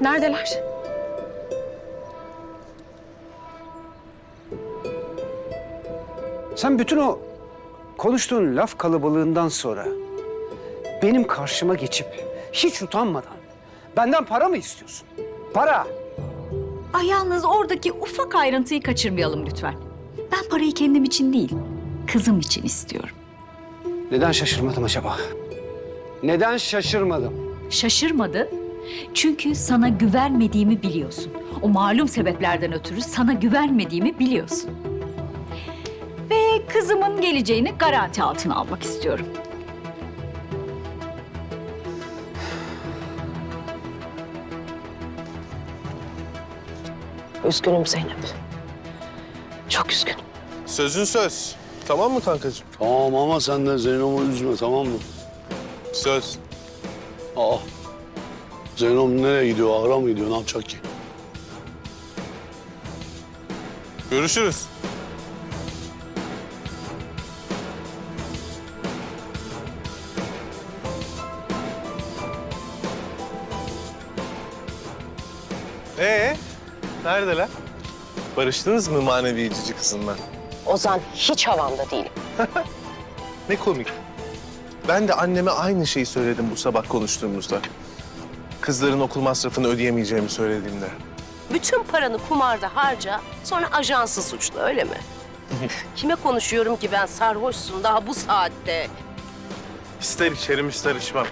Neredeler? Sen bütün o konuştuğun laf kalabalığından sonra benim karşıma geçip hiç utanmadan benden para mı istiyorsun? Para. Ay yalnız oradaki ufak ayrıntıyı kaçırmayalım lütfen. Ben parayı kendim için değil, kızım için istiyorum. Neden şaşırmadım acaba? Neden şaşırmadım? Şaşırmadı. Çünkü sana güvenmediğimi biliyorsun. O malum sebeplerden ötürü sana güvenmediğimi biliyorsun. Ve kızımın geleceğini garanti altına almak istiyorum. Üzgünüm Zeynep. Çok üzgünüm. Sözün söz. Tamam mı kankacığım? Tamam ama sen de Zeynom'u üzme tamam mı? Söz. Aa. Zeynom nereye gidiyor? Ahıra mı gidiyor? Ne yapacak ki? Görüşürüz. Ee, neredeler? Barıştınız mı manevi cici kızınla? Ozan hiç havamda değilim. Ne komik. Ben de anneme aynı şeyi söyledim bu sabah konuştuğumuzda. Kızların okul masrafını ödeyemeyeceğimi söylediğimde. Bütün paranı kumarda harca, sonra ajansı suçlu öyle mi? Kime konuşuyorum ki ben sarhoşsun daha bu saatte? İster içerim ister içmem.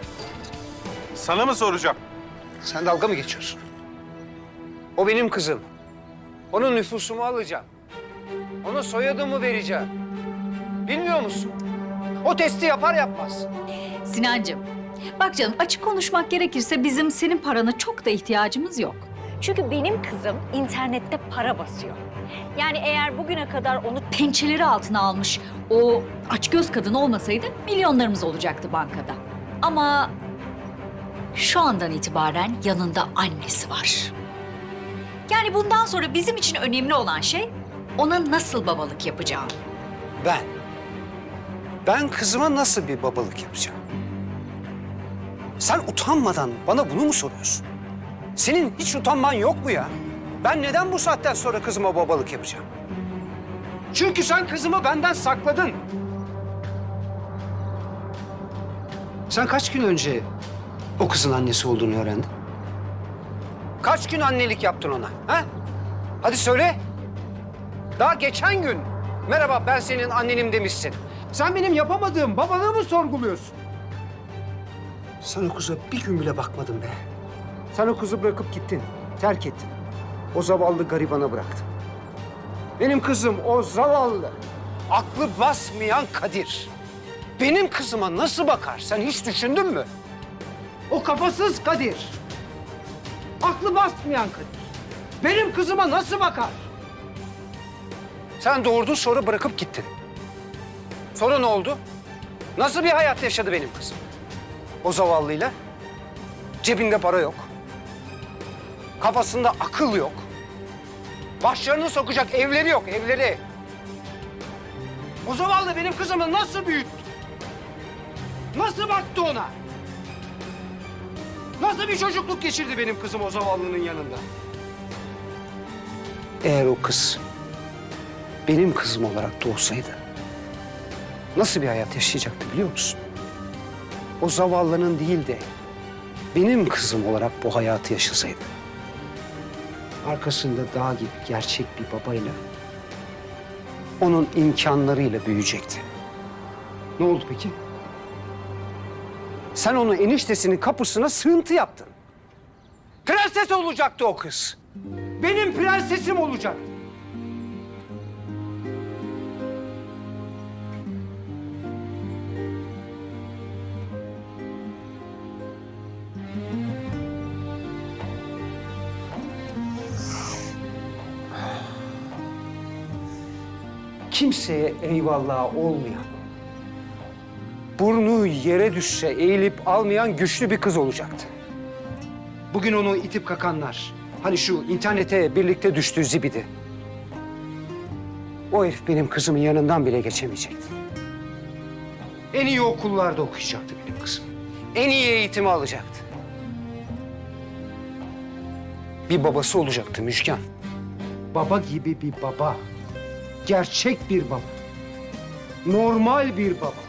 Sana mı soracağım? Sen dalga mı geçiyorsun? O benim kızım. Onun nüfusumu alacağım. Ona soyadımı vereceğim. Bilmiyor musun? O testi yapar yapmaz. Sinancığım, bak canım açık konuşmak gerekirse bizim senin parana çok da ihtiyacımız yok. Çünkü benim kızım internette para basıyor. Yani eğer bugüne kadar onu pençeleri altına almış o açgöz kadın olmasaydı milyonlarımız olacaktı bankada. Ama şu andan itibaren yanında annesi var. Yani bundan sonra bizim için önemli olan şey ona nasıl babalık yapacağım. Ben. Ben kızıma nasıl bir babalık yapacağım? Sen utanmadan bana bunu mu soruyorsun? Senin hiç utanman yok mu ya? Ben neden bu saatten sonra kızıma babalık yapacağım? Çünkü sen kızımı benden sakladın. Sen kaç gün önce o kızın annesi olduğunu öğrendin? Kaç gün annelik yaptın ona? Ha? Hadi söyle. Daha geçen gün merhaba ben senin annenim demişsin. Sen benim yapamadığım babalığımı sorguluyorsun. Sen o kıza bir gün bile bakmadın be. Sen o kızı bırakıp gittin, terk ettin. O zavallı garibana bıraktın. Benim kızım o zavallı, aklı basmayan Kadir. Benim kızıma nasıl bakar sen hiç düşündün mü? O kafasız Kadir. Aklı basmayan Kadir. Benim kızıma nasıl bakar? Sen doğurdun sonra bırakıp gittin. Sonra ne oldu? Nasıl bir hayat yaşadı benim kızım? O zavallıyla. Cebinde para yok. Kafasında akıl yok. Başlarını sokacak evleri yok, evleri. O zavallı benim kızımı nasıl büyüttü? Nasıl baktı ona? Nasıl bir çocukluk geçirdi benim kızım o zavallının yanında? Eğer o kız benim kızım olarak doğsaydı nasıl bir hayat yaşayacaktı biliyor musun? O zavallının değil de benim kızım olarak bu hayatı yaşasaydı. Arkasında dağ gibi gerçek bir babayla onun imkanlarıyla büyüyecekti. Ne oldu peki? Sen onu eniştesinin kapısına sığıntı yaptın. Prenses olacaktı o kız. Benim prensesim olacak. Kimseye eyvallah olmayan, burnu yere düşse eğilip almayan güçlü bir kız olacaktı. Bugün onu itip kakanlar, hani şu internete birlikte düştüğü zibidi. O herif benim kızımın yanından bile geçemeyecekti. En iyi okullarda okuyacaktı benim kızım. En iyi eğitimi alacaktı. bir babası olacaktı Müjgan. Baba gibi bir baba. Gerçek bir baba. Normal bir baba.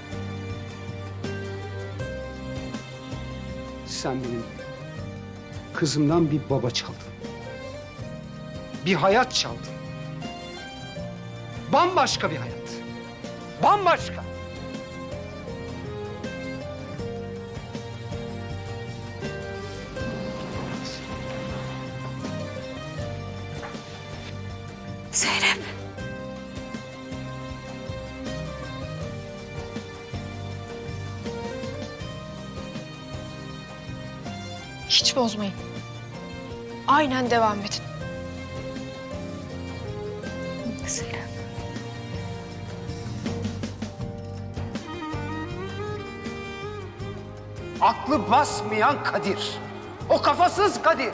Sen benim kızımdan bir baba çaldın. Bir hayat çaldın. Bambaşka bir hayat. Bambaşka. Hiç bozmayın. Aynen devam edin. Zeynep. Aklı basmayan Kadir. O kafasız Kadir.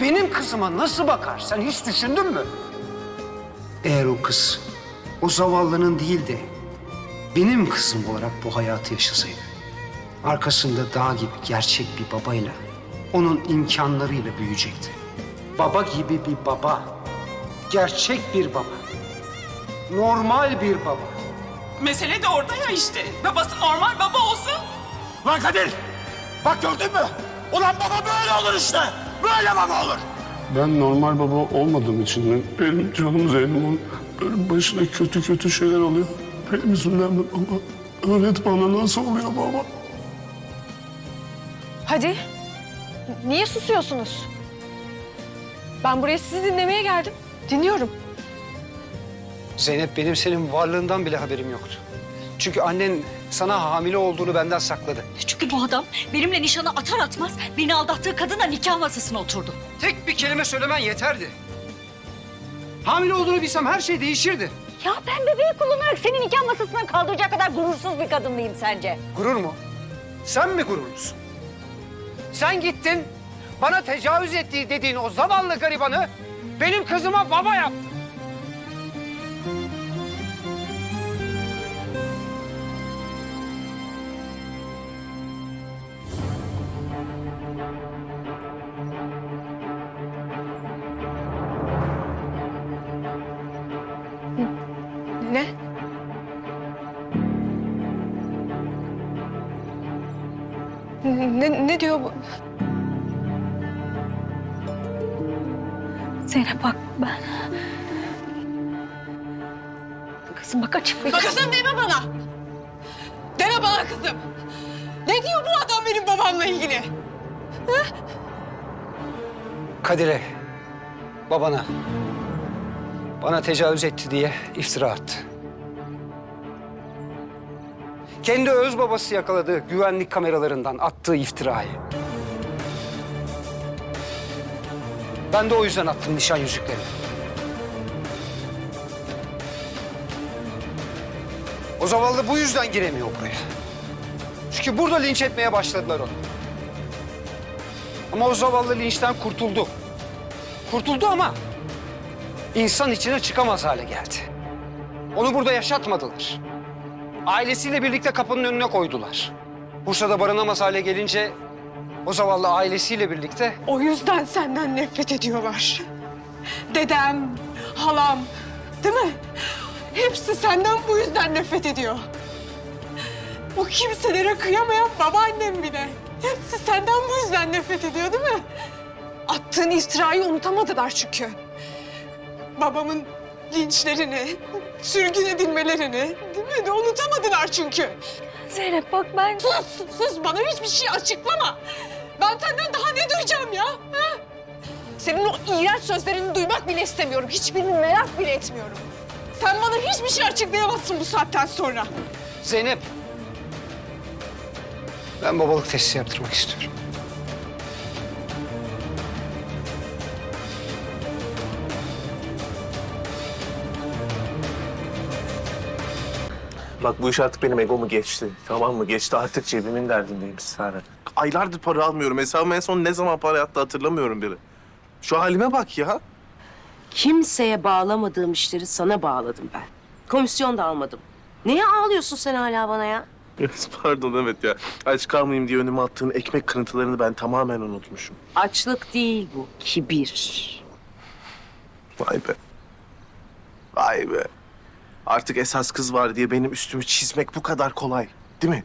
Benim kızıma nasıl bakar? Sen hiç düşündün mü? Eğer o kız o zavallının değil de benim kızım olarak bu hayatı yaşasaydı. Arkasında dağ gibi gerçek bir babayla, onun imkanlarıyla büyüyecekti. Baba gibi bir baba, gerçek bir baba, normal bir baba. Mesele de orada ya işte. Babası normal baba olsun. Lan Kadir! Bak gördün mü? Ulan baba böyle olur işte. Böyle baba olur. Ben normal baba olmadığım için mi? Benim canım Zeynep'in böyle başına kötü kötü şeyler oluyor. Benim yüzümden mi baba? Öğret bana nasıl oluyor baba? Hadi. Niye susuyorsunuz? Ben buraya sizi dinlemeye geldim. Dinliyorum. Zeynep benim senin varlığından bile haberim yoktu. Çünkü annen sana hamile olduğunu benden sakladı. Çünkü bu adam benimle nişanı atar atmaz beni aldattığı kadınla nikah masasına oturdu. Tek bir kelime söylemen yeterdi. Hamile olduğunu bilsem her şey değişirdi. Ya ben bebeği kullanarak seni nikah masasından kaldıracak kadar gurursuz bir kadın mıyım sence? Gurur mu? Sen mi gururlusun? Sen gittin, bana tecavüz ettiği dediğin o zavallı garibanı benim kızıma baba yaptın. Ne? Ne, ne diyor bu? Zeynep bak ben... Kızım bak açıklayacağım. Kızım deme bana. Deme bana kızım. Ne diyor bu adam benim babamla ilgili? Kadir'e, babana, bana tecavüz etti diye iftira attı. Kendi öz babası yakaladığı güvenlik kameralarından attığı iftirayı. Ben de o yüzden attım nişan yüzüklerini. O zavallı bu yüzden giremiyor buraya. Çünkü burada linç etmeye başladılar onu. Ama o zavallı linçten kurtuldu. Kurtuldu ama insan içine çıkamaz hale geldi. Onu burada yaşatmadılar. Ailesiyle birlikte kapının önüne koydular. Bursa'da barınamaz hale gelince o zavallı ailesiyle birlikte O yüzden senden nefret ediyorlar. Dedem, halam, değil mi? Hepsi senden bu yüzden nefret ediyor. Bu kimselere kıyamayan babaannem bile. Hepsi senden bu yüzden nefret ediyor değil mi? Attığın iftirayı unutamadılar çünkü. Babamın linçlerini, sürgün edilmelerini değil mi? De unutamadılar çünkü. Zeynep bak ben... Sus, sus bana hiçbir şey açıklama. Ben senden daha ne duyacağım ya? Ha? Senin o iğrenç sözlerini duymak bile istemiyorum. Hiçbirini merak bile etmiyorum. Sen bana hiçbir şey açıklayamazsın bu saatten sonra. Zeynep. Ben babalık testi yaptırmak istiyorum. Bak bu iş artık benim egomu geçti. Tamam mı? Geçti artık cebimin derdindeyim Sare. Aylardır para almıyorum. Hesabıma en son ne zaman para yattı hatırlamıyorum bile. Şu halime bak ya. Kimseye bağlamadığım işleri sana bağladım ben. Komisyon da almadım. Neye ağlıyorsun sen hala bana ya? Pardon evet ya. Aç kalmayayım diye önüme attığın ekmek kırıntılarını ben tamamen unutmuşum. Açlık değil bu, kibir. Vay be. Vay be. Artık esas kız var diye benim üstümü çizmek bu kadar kolay. Değil mi?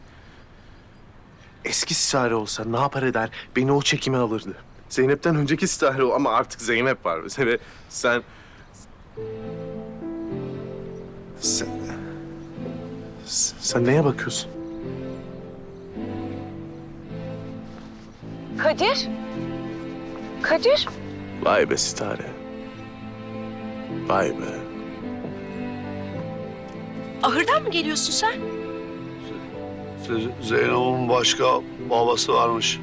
Eski Sare olsa ne yapar eder beni o çekime alırdı. Zeynep'ten önceki Sare o ama artık Zeynep var mesela. Sen... Sen... Sen neye bakıyorsun? Kadir? Kadir? Vay be Sitare. Vay be. Ahırdan mı geliyorsun sen? Zeynep'in başka babası varmış.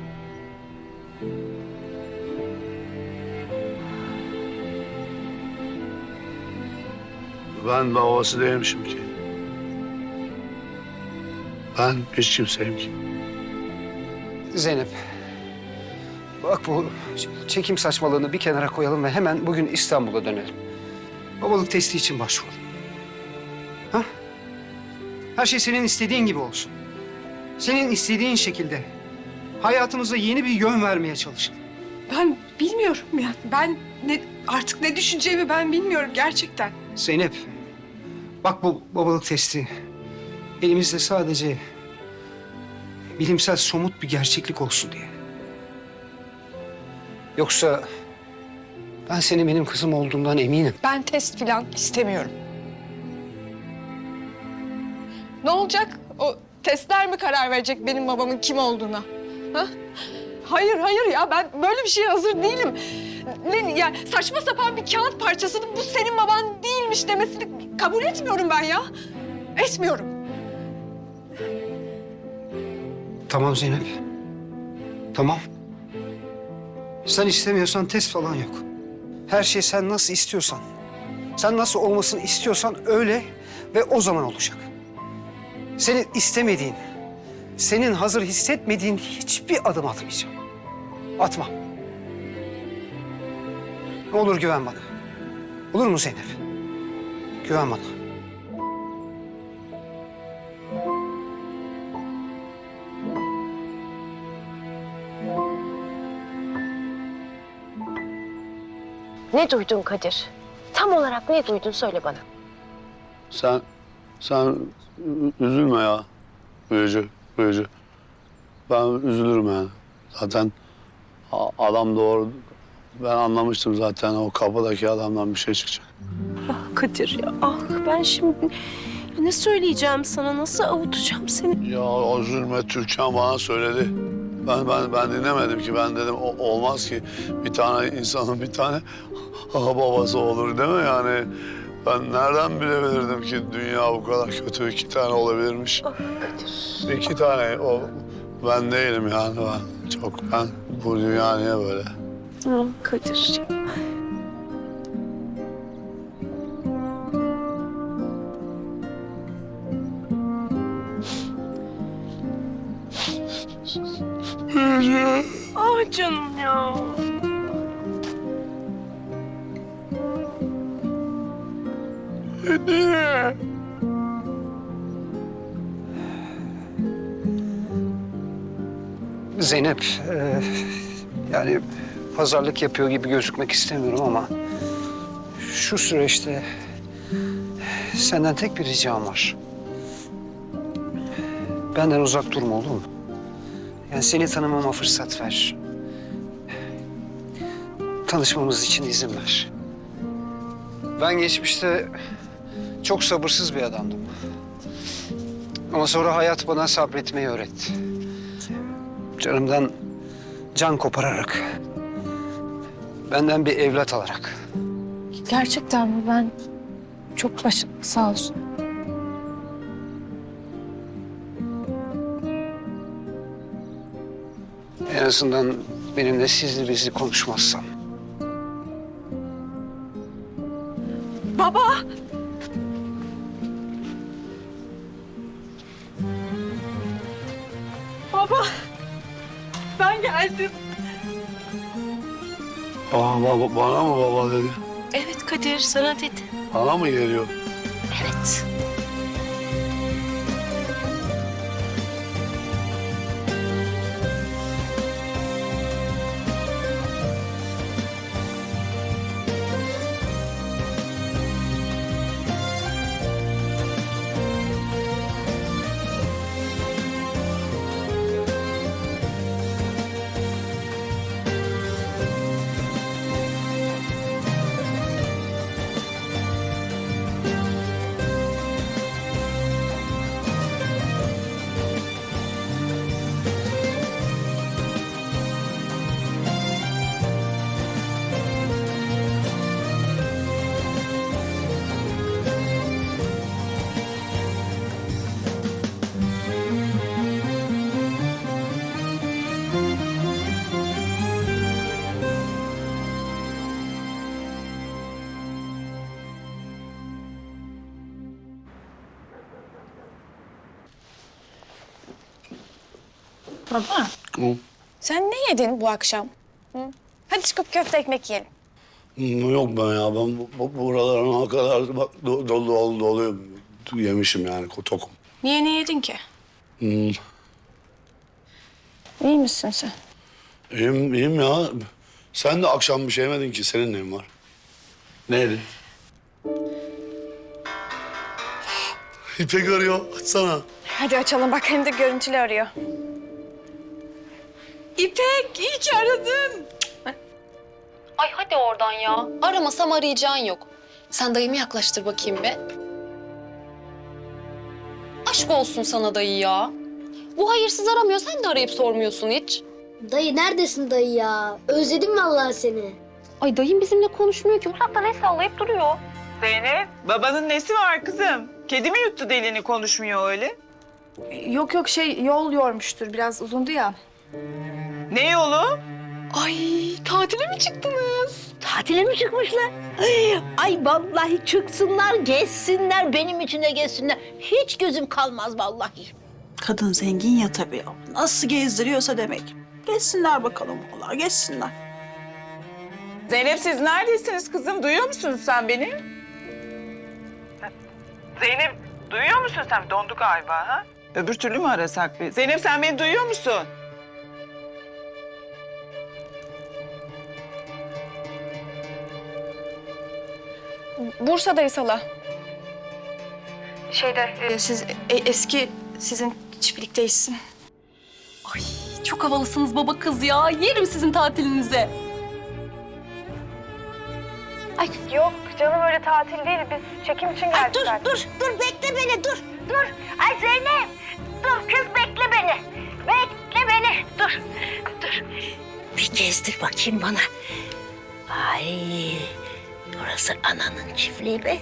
Ben babası değilmişim ki. Ben hiç kimseyim ki. Zeynep. Bak bu çekim saçmalığını bir kenara koyalım ve hemen bugün İstanbul'a dönelim. Babalık testi için başvuralım. Her şey senin istediğin gibi olsun. Senin istediğin şekilde hayatımıza yeni bir yön vermeye çalışalım. Ben bilmiyorum ya. Ben ne, artık ne düşüneceğimi ben bilmiyorum gerçekten. Zeynep, bak bu babalık testi elimizde sadece bilimsel somut bir gerçeklik olsun diye. Yoksa ben senin benim kızım olduğundan eminim. Ben test falan istemiyorum. Ne olacak? O testler mi karar verecek benim babamın kim olduğuna? Ha? Hayır, hayır ya ben böyle bir şeye hazır değilim. Ne, ya saçma sapan bir kağıt parçasının bu senin baban değilmiş demesini kabul etmiyorum ben ya. Etmiyorum. Tamam Zeynep. Tamam. Sen istemiyorsan test falan yok. Her şey sen nasıl istiyorsan. Sen nasıl olmasını istiyorsan öyle ve o zaman olacak. Senin istemediğin, senin hazır hissetmediğin hiçbir adım atmayacağım. Atma. Ne olur güven bana. Olur mu Zeynep? Güven bana. Ne duydun Kadir? Tam olarak ne duydun söyle bana. Sen, sen üzülme ya. Büyücü, büyücü. Ben üzülürüm yani. Zaten adam doğru. Ben anlamıştım zaten o kapıdaki adamdan bir şey çıkacak. Kadir ya, ah ben şimdi ne söyleyeceğim sana, nasıl avutacağım seni? Ya üzülme Türkan bana söyledi. Ben ben ben dinlemedim ki. Ben dedim o- olmaz ki bir tane insanın bir tane babası olur değil mi yani? Ben nereden bilebilirdim ki dünya bu kadar kötü iki tane olabilirmiş. İki tane o ben değilim yani ben çok ben bu dünya niye böyle? Ah Kadir. Ah canım ya. Zeynep, e, yani pazarlık yapıyor gibi gözükmek istemiyorum ama şu süreçte senden tek bir ricam var. Benden uzak durma olur mu? Yani seni tanımama fırsat ver. Tanışmamız için izin ver. Ben geçmişte çok sabırsız bir adamdım. Ama sonra hayat bana sabretmeyi öğretti. Canımdan can kopararak. Benden bir evlat alarak. Gerçekten mi? Ben çok başım sağ olsun. En azından benimle sizli bizli konuşmazsan. Baba! Baba! Geldim. Aa, baba, bana mı baba dedi? Evet Kadir, sana dedi. Bana mı geliyor? Evet. Baba. Sen ne yedin bu akşam? Hı? Hadi çıkıp köfte ekmek yiyelim. Hmm, Yok ben ya ben bu, bu buralarına kadar bak do, dolu dolu dolu yemişim yani tokum. Niye ne yedin ki? Hmm. İyi misin sen? İyiyim, iyiyim ya. Sen de akşam bir şey yemedin ki. Senin neyin var? Ne yedin? İpek arıyor. Açsana. Hadi açalım bak hem de görüntülü arıyor. İpek iyi ki aradın. Ay hadi oradan ya. Aramasam arayacağın yok. Sen dayımı yaklaştır bakayım be. Aşk olsun sana dayı ya. Bu hayırsız aramıyor, sen de arayıp sormuyorsun hiç. Dayı neredesin dayı ya? Özledim vallahi seni. Ay dayım bizimle konuşmuyor ki. Uzaktan el sallayıp duruyor. Zeynep, babanın nesi var kızım? Kedi mi yuttu delini konuşmuyor öyle? Yok yok şey yol yormuştur biraz uzundu ya. Ne yolu? Ay tatile mi çıktınız? Tatile mi çıkmışlar? Ay, ay vallahi çıksınlar, gezsinler, benim için de gezsinler. Hiç gözüm kalmaz vallahi. Kadın zengin ya tabii. Nasıl gezdiriyorsa demek. Gezsinler bakalım onlar, gezsinler. Zeynep siz neredesiniz kızım? Duyuyor musun sen beni? Zeynep duyuyor musun sen? Dondu galiba ha? Öbür türlü mü arasak bir? Zeynep sen beni duyuyor musun? Bursa'dayız hala. Şeyde e, siz e- eski sizin çiftlikteyiz. Çok havalısınız baba kız ya. Yerim sizin tatilinize. Ay yok canım öyle tatil değil biz çekim için geldik Dur, dur, dur, bekle beni, dur, dur. Ay Zeynep, dur kız bekle beni. Bekle beni, dur, dur. Bir gezdir bakayım bana. Ay, orası ananın çiftliği be.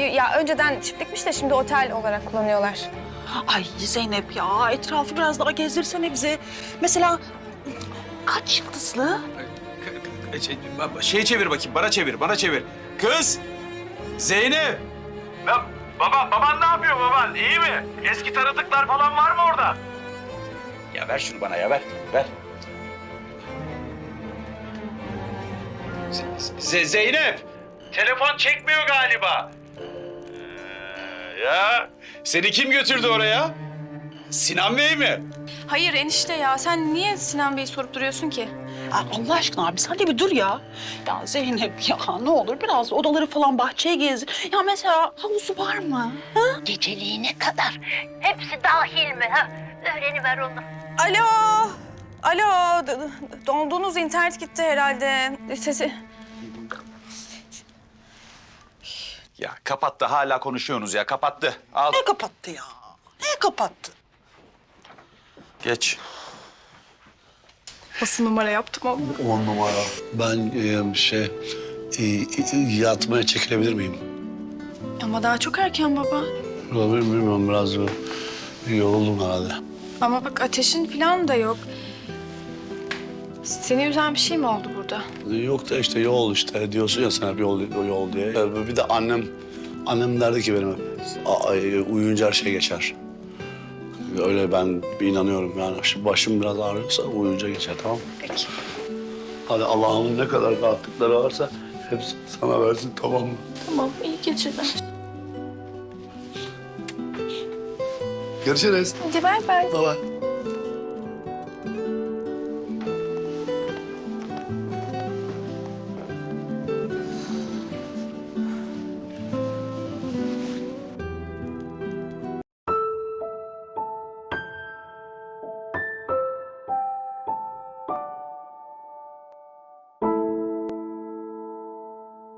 Ya önceden çiftlikmiş de şimdi otel olarak kullanıyorlar. Ay Zeynep ya etrafı biraz daha gezdirsene bize. Mesela kaç yıldızlı? Şey, şey çevir bakayım, bana çevir, bana çevir. Kız! Zeynep! Ya baba, baban ne yapıyor baban? İyi mi? Eski tanıdıklar falan var mı orada? Ya ver şunu bana ya, ver, ver. Z- Zeynep! Telefon çekmiyor galiba. Ee, ya seni kim götürdü oraya? Sinan Bey mi? Hayır enişte ya sen niye Sinan Bey'i sorup duruyorsun ki? Aa, Allah aşkına abi sen de bir dur ya. Ya Zeynep ya ne olur biraz odaları falan bahçeye gezdir. Ya mesela havuzu var mı? Geceliğine kadar. Hepsi dahil mi? Ha? Öğreniver onu. Alo. Alo. d- d- Donduğunuz internet gitti herhalde. Sesi. Ya kapattı, hala konuşuyorsunuz ya, kapattı. Al. Ne kapattı ya? Ne kapattı? Geç. Nasıl numara yaptım ama. On numara. Ben e, şey e, e, yatmaya çekilebilir miyim? Ama daha çok erken baba. Olabilir mi bilmiyorum biraz e, yoruldum herhalde. Ama bak ateşin falan da yok. Seni üzen bir şey mi oldu burada? Yok da işte yol işte diyorsun ya sen hep yol, yol diye. Bir de annem, annem derdi ki benim "A- ay, uyuyunca her şey geçer. Öyle ben bir inanıyorum yani. Şimdi başım biraz ağrıyorsa uyuyunca geçer tamam mı? Peki. Hadi Allah'ın ne kadar rahatlıkları varsa hepsini sana versin tamam mı? Tamam iyi geceler. Görüşürüz. Hadi bay bay. Bye bye.